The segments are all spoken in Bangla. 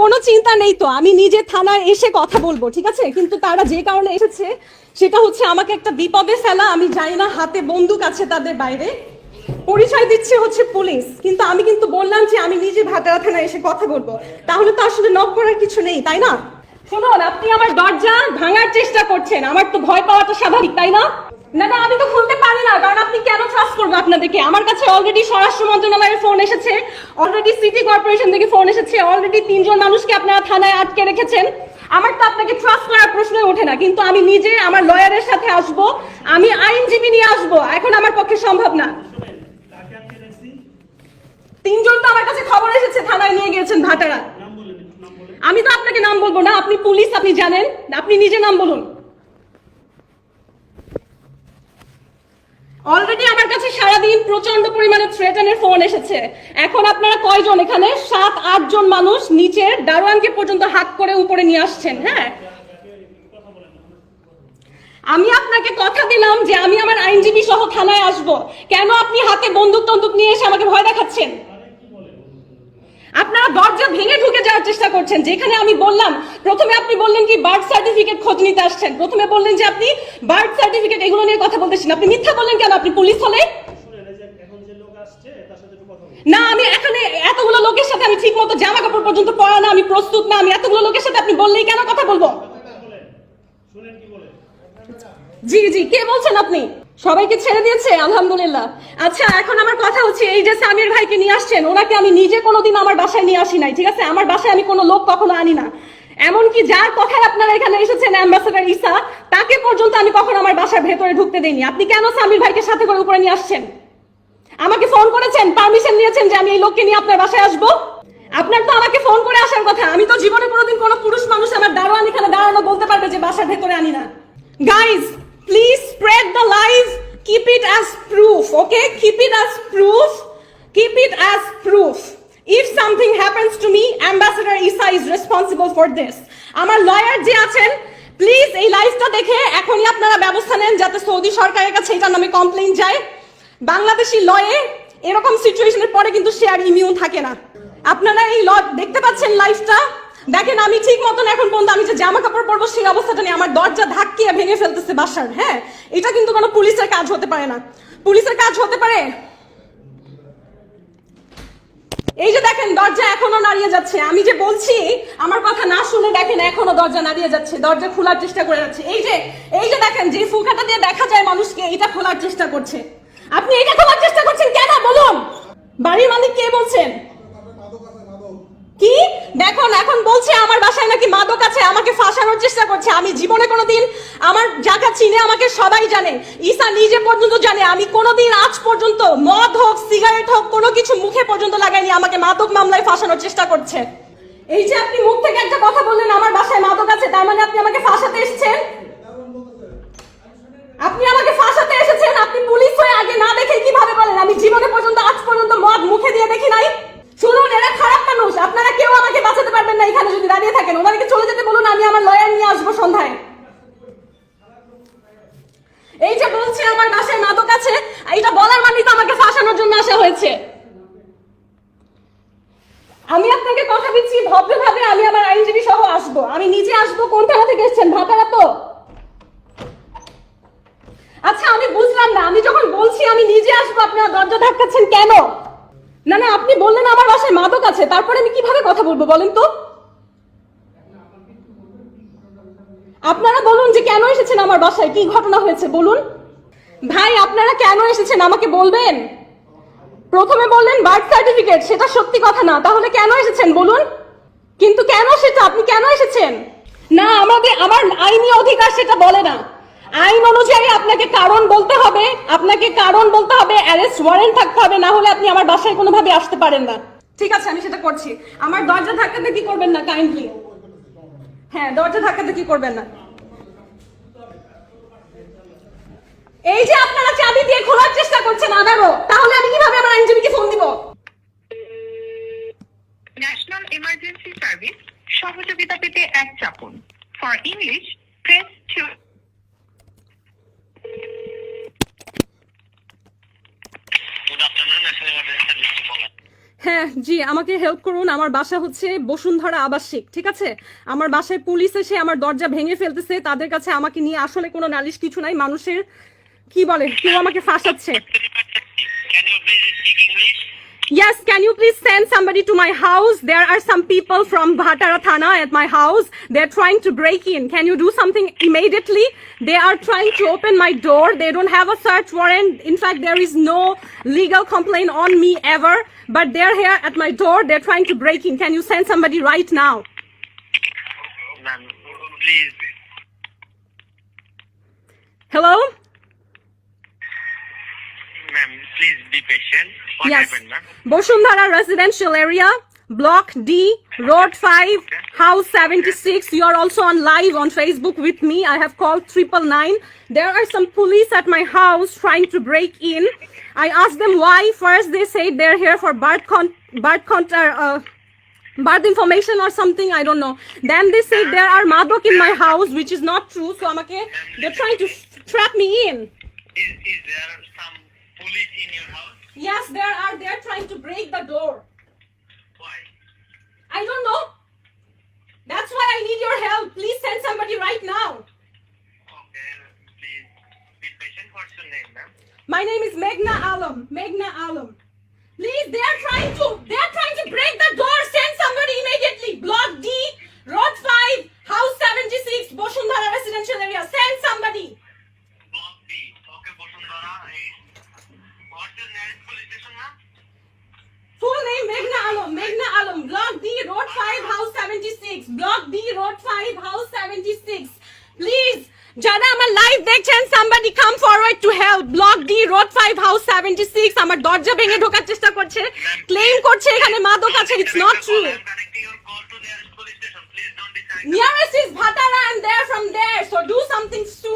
কোনো চিন্তা নেই তো, আমি নিজে থানায় এসে কথা বলব, ঠিক আছে? কিন্তু তারা যে কারণে এসেছে, সেটা হচ্ছে আমাকে একটা বিপদে ফেলা, আমি জানি না হাতে বন্দুক আছে তাদের বাইরে। পরিচয় দিচ্ছে হচ্ছে পুলিশ, কিন্তু আমি কিন্তু বললাম যে আমি নিজে ভাটারা থানায় এসে কথা বলব। তাহলে তো আসলে নক করার কিছু নেই, তাই না? শুনুন, আপনি আমার দরজা ভাঙার চেষ্টা করছেন, আমার তো ভয় পাওয়া তো স্বাভাবিক, তাই না? না না, আমি তো খুলতে পারি না, কারণ করব আপনাদেরকে। আমার কাছে অলরেডি স্বরাষ্ট্র মন্ত্রণালয়ের ফোন এসেছে। অলরেডি সিটি কর্পোরেশন থেকে ফোন এসেছে। অলরেডি তিনজন মানুষকে আপনারা থানায় আটকে রেখেছেন। আমার তো আপনাকে ট্রাস্ট করার প্রশ্নই ওঠে না, কিন্তু আমি নিজে আমার লয়ারের সাথে আসব। আমি আইনজীবী নিয়ে আসব। এখন আমার পক্ষে সম্ভব না। তিনজন তো আমার কাছে খবর এসেছে, থানায় নিয়ে গিয়েছেন ভাটারা। আমি তো আপনাকে নাম বলব না, আপনি পুলিশ, আপনি জানেন। আপনি নিজে নাম বলুন। অলরেডি আমার কাছে সারাদিন প্রচণ্ড পরিমাণে থ্রেটানের ফোন এসেছে। এখন আপনারা কয়জন? এখানে সাত, আট জন মানুষ নিচের দারোয়ানকে পর্যন্ত হাত করে উপরে নিয়ে আসছেন হ্যাঁ? আমি আপনাকে কথা দিলাম যে আমি আমার আইনজীবী সহ থানায় আসব। কেন আপনি হাতে বন্দুক টন্দুক নিয়ে এসে আমাকে ভয় দেখাচ্ছেন? আপনারা দরজা ভেঙে ঢুকে যাওয়ার চেষ্টা করছেন, যেখানে আমি বললাম, প্রথমে আপনি বললেন কি বার্থ সার্টিফিকেট খোঁজ নিতে আসছেন, প্রথমে বললেন যে আপনি বার্থ সার্টিফিকেট এগুলো নিয়ে কথা বলতেছেন আপনি মিথ্যা বললেন কেন? আপনি পুলিশ হলে? না, আমি এখানে এতগুলো লোকের সাথে আমি ঠিক মতো জামা কাপড় পর্যন্ত পরা না, আমি প্রস্তুত না, আমি এতগুলো লোকের সাথে আপনি বললেই কেন কথা বলব? জি জি, কে বলছেন আপনি? সবাইকে ছেড়ে দিয়েছে, আলহামদুলিল্লাহ। আচ্ছা এখন আমার কথা হচ্ছে এই যে সামির ভাইকে নিয়ে আসছেন, ওনাকে আমি নিজে কোনোদিন আমার বাসায় নিয়ে আসি নাই, ঠিক আছে? আমার বাসায় আমি কোনো লোক কখনো আনি না। এমনকি যার কথায় আপনারা এখানে এসেছেন অ্যাম্বাসেডার ইসা তাকে পর্যন্ত আমি কখনো আমার বাসার ভেতরে ঢুকতে দেইনি। আপনি কেন সামির ভাইকে সাথে করে উপরে নিয়ে আসছেন? আমাকে ফোন করেছেন পারমিশন নিয়েছেন যে আমি এই লোককে নিয়ে আপনার বাসায় আসব? আপনার তো আমাকে ফোন করে আসার কথা। আমি তো জীবনে কোনোদিন কোনো পুরুষ মানুষ আমার দারোয়ান এখানে দাঁড়ানো বলতে পারবে যে বাসার ভেতরে আনি না। Guys please spread the live keep it as proof okay keep it as proof keep it as proof if something happens to me ambassador Isa is responsible for this আমার লয়ার যে আছেন প্লিজ এই লাইভটা দেখে এখনই আপনারা ব্যবস্থা নেন যাতে সৌদি সরকারের কাছে এটার নামে কমপ্লেন যায়। বাংলাদেশি লয়ে এরকম সিচুয়েশনের পরে কিন্তু সে আর ইমিউন থাকে না। আপনারা এই ল দেখতে পাচ্ছেন লাইফটা দেখেন, আমি ঠিক মতন এখন পর্যন্ত আমি যে জামা কাপড় পরবো সেই অবস্থাটা নিয়ে আমার দরজা ধাক্কিয়ে ভেঙে ফেলতেছে বাসার হ্যাঁ? এটা কিন্তু কোনো পুলিশের কাজ হতে পারে না। পুলিশের কাজ হতে পারে? এই যে দেখেন, দরজা এখনও নাড়িয়ে যাচ্ছে। আমি যে বলছি, আমার কথা না শুনে দেখেন, এখনও দরজা নাড়িয়ে যাচ্ছে, দরজা খোলার চেষ্টা করে যাচ্ছে। এই যে এই যে দেখেন, যে ফুলকাটা দিয়ে দেখা যায় মানুষকে, এটা খোলার চেষ্টা করছে। আপনি এটা খোলার চেষ্টা করছেন কেন? বলুন। বাড়ির মালিক কে বলছেন? কি? দেখুন এখন বলছে আমার বাসায় নাকি মাদক আছে, আমাকে ফাঁসানোর চেষ্টা করছে। আমি জীবনে কোনোদিন আমার জায়গা চিনে আমাকে সবাই জানে। ঈশা নিজে পর্যন্ত জানে, আমি কোনোদিন আজ পর্যন্ত মদ হোক, সিগারেট হোক, কোনো কিছু মুখে পর্যন্ত লাগাইনি, আমাকে মাদক মামলায় ফাঁসানোর চেষ্টা করছে। এই যে আপনি মুখ থেকে একটা কথা বললেন, আমার বাসায় মাদক আছে, তার মানে আপনি আমাকে ফাঁসাতে এসেছেন আপনি আমাকে ফাঁসাতে এসেছেন আপনি পুলিশ হয়ে আগে না দেখে কীভাবে বলেন আমি জীবনে পর্যন্ত আজ পর্যন্ত মদ মুখে দিয়ে দেখি নাই শুনুন এরা খারাপ মানুষ আপনারা কেউ আমাকে বাঁচাতে পারবেন না এখানে যদি দাঁড়িয়ে থাকেন ওনাদেরকে চলে যেতে বলুন আমি আমার লয়ার নিয়ে আসব সন্ধ্যায় এই যে বলছে আমার বাসায় মাদক আছে? এইটা বলার মানে তো আমাকে ফাঁসানোর জন্য আসা হয়েছে। আমি আপনাকে কথা দিচ্ছি, ভদ্রভাবে আমি আমার আইনজীবী সহ আসব। আমি নিজে আসব, কোন থানা থেকে এসেছেন? ভাতারা তো। আচ্ছা আমি বুঝলাম না। আমি যখন বলছি আমি নিজে আসব আপনারা দরজা ধাক্কাচ্ছেন কেন? না না, আপনি বললেন আমার বাসায় মাদক আছে। তারপরে আমি কীভাবে কথা বলব বলেন তো? আপনারা বলুন যে কেন এসেছেন আমার বাসায়? কি ঘটনা হয়েছে? বলুন। ভাই, আপনারা কেন এসেছেন? আমাকে বলবেন? প্রথমে বললেন বার্থ সার্টিফিকেট সেটা সত্যি কথা না। তাহলে কেন এসেছেন বলুন? কিন্তু কেন সেটা? আপনি কেন এসেছেন? না, আমাদের, আমার আইনি অধিকার সেটা বলে না। আইন অনুযায়ী আপনাকে কারণ বলতে হবে। আপনাকে কারণ বলতে হবে অ্যারেস্ট ওয়ারেন্ট থাকতে হবে, না হলে আপনি আমার বাসায় কোনোভাবে আসতে পারেন না। ঠিক আছে, আমি সেটা করছি। আমার দরজা ধাক্কাতে কি করবেন না কাইন্ডলি হ্যাঁ দরজা ধাক্কাতে কি করবেন না? এই যে আপনারা চাবি দিয়ে খোলার চেষ্টা করছেন আবারও তাহলে আমি কীভাবে আমার আইনজীবীকে ফোন দিব? ন্যাশনাল ইমার্জেন্সি সার্ভিস সহযোগিতা পেতে এক চাপুন। For English press two. হ্যাঁ জি আমাকে হেল্প করুন। আমার বাসা হচ্ছে বসুন্ধরা আবাসিক ঠিক আছে? আমার বাসায় পুলিশ এসে আমার দরজা ভেঙে ফেলতেছে। তাদের কাছে আমাকে নিয়ে আসলে কোনো নালিশ কিছু নাই। মানুষের কি বলে কেউ আমাকে ফাঁসাচ্ছে Can you please speak English? Yes, can you please send somebody to my house? There are some people from Bhatara Thana at my house. They're trying to break in. Can you do something immediately? They are trying to open my door. They don't have a search warrant. In fact, there is no legal complaint on me ever. But they're here at my door. They're trying to break in. Can you send somebody right now? Ma'am, please. Hello? Ma'am, please be patient. What yes. happened, ma'am? Boshundhara residential area, block D, road 5, house 76. You are also on live on Facebook with me. I have called triple nine. There are some police at my house trying to break in. I asked them why. First, they say they're here for birth con birth con uh, birth information or something. I don't know. Then they say there are madok in my house, which is not true. So I'm okay. They're trying to trap me in. Is, is there some police in your house? Yes, there are. They're trying to break the door. Why? I don't know. That's why I need your help. Please send somebody right now. Okay, please be patient. What's your name, ma'am? My name is Meghna Alam. Meghna Alam. Please, they are trying to they are trying to break the door. Send somebody immediately. Block D, 76. Block D, Road 5, House 76. Please, যারা আমার লাইভ দেখছেন somebody come forward to help. Block D, Road 5, House 76. আমার দরজা ভেঙে ঢোকার চেষ্টা করছে। ক্লেম করছে এখানে মাদক আছে। Your call to nearest is Bhatara and they're from there. So do something soon.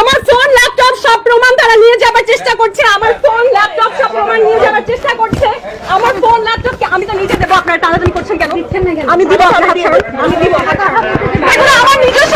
আমার ফোন ল্যাপটপ সব প্রমাণ তারা নিয়ে যাবার চেষ্টা করছে। আমার ফোন ল্যাপটপ সব প্রমাণ নিয়ে যাবার চেষ্টা করছে। আমার ফোন ল্যাপটপ আমি তো নিজে দেবো আপনারা টানাটানি করছেন কেন? আমি দিব আপনার আমি দিব। আমার নিজস্ব